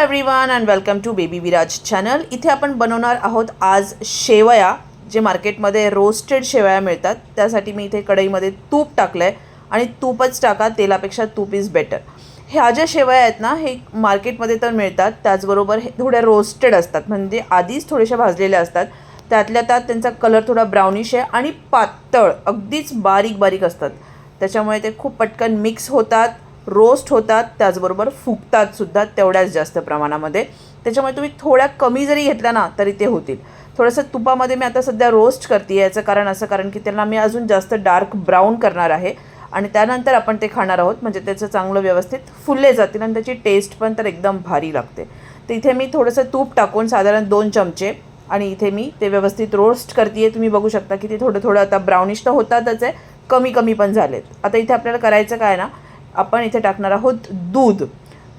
Everyone and welcome to baby Viraj channel इथे आपण बनवणार आहोत आज शेवया जे मार्केटमध्ये रोस्टेड शेवया मिळतात. त्यासाठी मी इथे कढईमध्ये तूप टाकलं आहे आणि तूपच टाका तेलापेक्षा तूप इज बेटर ह्या ज्या शेवया आहेत ना हे मार्केटमध्ये तर मिळतात. त्याचबरोबर हे थोड्या रोस्टेड असतात. म्हणजे आधीच थोड्याशा भाजलेल्या असतात. त्यातल्या त्यात त्यांचा कलर थोडा ब्राउनिश आहे आणि पातळ अगदीच बारीक बारीक असतात. त्याच्यामुळे ते खूप पटकन मिक्स होतात. रोस्ट होतात त्याचबरोबर फुगतात सुद्धा तेवढ्याच जास्त प्रमाणामध्ये. त्याच्यामुळे तुम्ही थोड्या कमी जरी घेतल्या ना तरी ते होतील. थोडंसं तुपामध्ये मी आता सध्या रोस्ट करते याचं कारण असं कारण की त्यांना मी अजून जास्त डार्क ब्राऊन करणार आहे. आणि त्यानंतर आपण ते खाणार आहोत म्हणजे त्याचं चांगलं व्यवस्थित फुलले जातील आणि त्याची टेस्ट पण तर एकदम भारी लागते. तर इथे मी थोडंसं तूप टाकून साधारण दोन चमचे आणि इथे मी ते व्यवस्थित रोस्ट करते तुम्ही बघू शकता की ते थोडं थोडं आता ब्राउनिश तर होतातच आहे कमी कमी पण झालेत. आता इथे आपल्याला करायचं काय ना आपण इथे टाकणार आहोत दूध.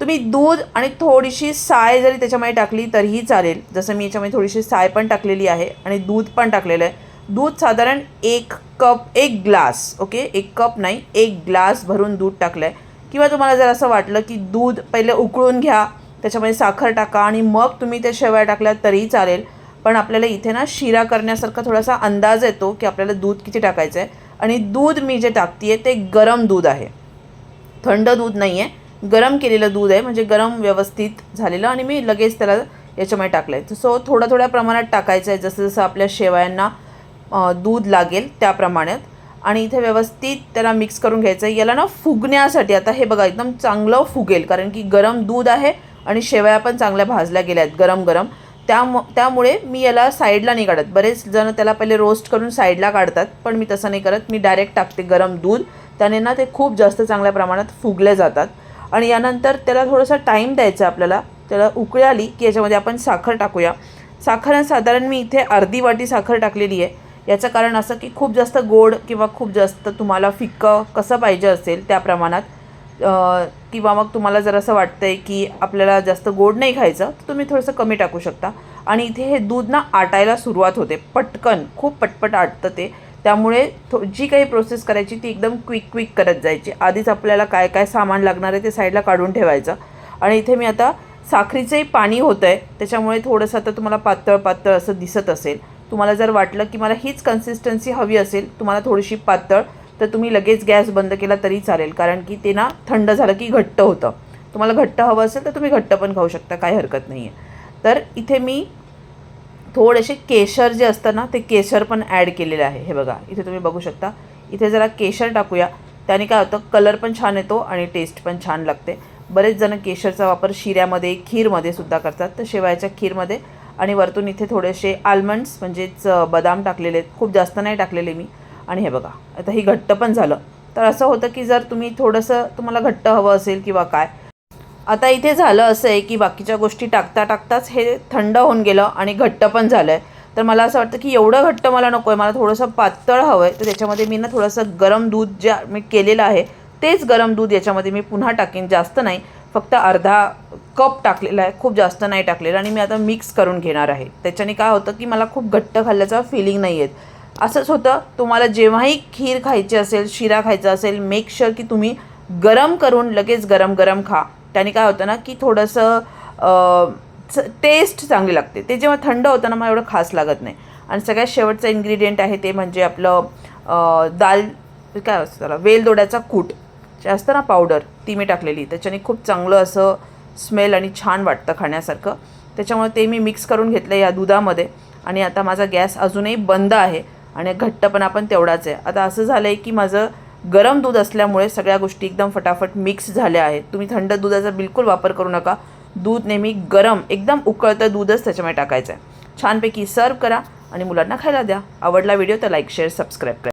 तुम्ही दूध आणि थोडीशी साय जरी त्याच्यामध्ये टाकली तरीही चालेल. जसं मी याच्यामध्ये थोडीशी साय पण टाकलेली आहे आणि दूध पण टाकलेलं आहे. दूध साधारण एक कप एक ग्लास ओके? एक कप नाही एक ग्लास भरून दूध टाकलं आहे किंवा तुम्हाला जर असं वाटलं की दूध पहिले उकळून घ्या त्याच्यामध्ये साखर टाका आणि मग तुम्ही त्या शेवया टाकल्या तरीही चालेल. पण आपल्याला इथे ना शिरा करण्यासारखा थोडासा अंदाज येतो की आपल्याला दूध किती टाकायचं आहे आणि दूध मी जे टाकते ते गरम दूध आहे. थंड दूध नाही आहे गरम केलेलं दूध आहे म्हणजे गरम व्यवस्थित झालेलं आणि मी लगेच त्याला याच्यामध्ये टाकलं आहे सो थोड्या थोड्या प्रमाणात टाकायचं आहे जसं जसं आपल्या शेवयांना दूध लागेल त्या प्रमाणात आणि इथे व्यवस्थित त्याला मिक्स करून घ्यायचं आहे याला ना फुगण्यासाठी आता हे बघा एकदम चांगलं फुगेल कारण की गरम दूध आहे आणि शेवया पण चांगल्या भाजल्या गेल्या आहेत गरम गरम त्यामु त्यामुळे मी याला साईडला नाही काढत. बरेच जण त्याला पहिले रोस्ट करून साईडला काढतात पण मी तसं नाही करत. मी डायरेक्ट टाकते गरम दूध. त्याने ना ते खूप जास्त चांगल्या प्रमाणात फुगले जातात. आणि यानंतर त्याला थोडासा टाईम द्यायचा आपल्याला. त्याला उकळी आली की याच्यामध्ये आपण साखर टाकूया. साखर साधारण मी इथे अर्धी वाटी साखर टाकलेली आहे. याचं कारण असं की खूप जास्त गोड किंवा खूप जास्त तुम्हाला फिक्कं कसं पाहिजे असेल त्या प्रमाणात किंवा मग तुम्हाला जर असं वाटतं आहे की आपल्याला जास्त गोड नाही खायचं तर तुम्ही थोडंसं कमी टाकू शकता. आणि इथे हे दूध ना आटायला सुरुवात होते. पटकन खूप पटपट आटतं ते. त्यामुळे थो जी काही प्रोसेस करायची ती एकदम क्विक क्विक करत जायची. आधीच आपल्याला काय काय सामान लागणार आहे ते साईडला काढून ठेवायचं. आणि इथे मी आता साखरीचंही पाणी होतं आहे त्याच्यामुळे थोडंसं आता तुम्हाला पातळ पातळ असं दिसत असेल. तुम्हाला जर वाटलं की मला हीच कन्सिस्टन्सी हवी असेल तुम्हाला थोडीशी पातळ तर तुम्ही लगेच गॅस बंद केला तरी चालेल. कारण की ते ना थंड झालं की घट्ट होतं. तुम्हाला घट्ट हवं असेल तर तुम्ही घट्ट पण खाऊ शकता. काही हरकत नाही आहे तर इथे मी थोडेसे केशर जे असतं ना ते केशर पण ॲड केलेलं आहे. हे बघा इथे तुम्ही बघू शकता. इथे जरा केशर टाकूया. त्याने काय होतं कलर पण छान येतो आणि टेस्ट पण छान लागते. बरेच जण केशरचा वापर शिऱ्यामध्ये खीरमध्ये सुद्धा करतात. तर शेवायच्या खीरमध्ये आणि वरतून इथे थोडेसे आल्मंड्स म्हणजेच बदाम टाकलेले आहेत. खूप जास्त नाही टाकलेले मी. आणि हे बघा आता ही घट्ट पण झालं. तर असं होतं की जर तुम्ही थोडंसं तुम्हाला घट्ट हवं असेल किंवा काय आता इथे झालं असं आहे की बाकीच्या गोष्टी टाकता टाकताच हे थंड होऊन गेलं आणि घट्ट पण झालं आहे तर मला असं वाटतं की एवढं घट्ट मला नको आहे मला थोडंसं पातळ हवं आहे तर त्याच्यामध्ये मी ना थोडंसं गरम दूध जे मी केलेलं आहे तेच गरम दूध याच्यामध्ये मी पुन्हा टाकेन जास्त नाही. फक्त अर्धा कप टाकलेला आहे खूप जास्त नाही टाकलेलं आणि मी आता मिक्स करून घेणार आहे. त्याच्याने काय होतं की मला खूप घट्ट खाल्ल्याचा फिलिंग नाही येत. असंच होतं तुम्हाला जेव्हाही खीर खायची असेल शिरा खायचा असेल मेक शुअर की तुम्ही गरम करून लगेच गरम गरम खा. त्याने काय होतं ना की थोडंसं टेस्ट चांगली लागते. ते जेव्हा थंड होतं ना मला एवढं खास लागत नाही. आणि सगळ्यात शेवटचं इन्ग्रेडियंट आहे ते म्हणजे आपलं दाल काय असतं त्याला वेलदोड्याचा कूट. जे असतं ना पावडर ती मी टाकलेली. त्याच्याने खूप चांगलं असं स्मेल आणि छान वाटतं खाण्यासारखं. त्याच्यामुळे ते मी मिक्स करून घेतलं या दुधामध्ये. आणि आता माझा गॅस अजूनही बंद आहे. आणि घट्टपणा पण तेवढाच आहे. आता असं झालं आहे की माझं गरम दूध असल्यामुळे सगळ्या गोष्टी एकदम फटाफट मिक्स झाल्या आहेत. तुम्ही थंड दुधाचा बिलकुल वापर करू नका. दूध नेहमी गरम एकदम उकळतं दूधच त्याच्यामध्ये टाकायचं आहे. छानपैकी सर्व करा आणि मुलांना खायला द्या. आवडला व्हिडिओ तर लाईक शेअर सबस्क्राईब करा.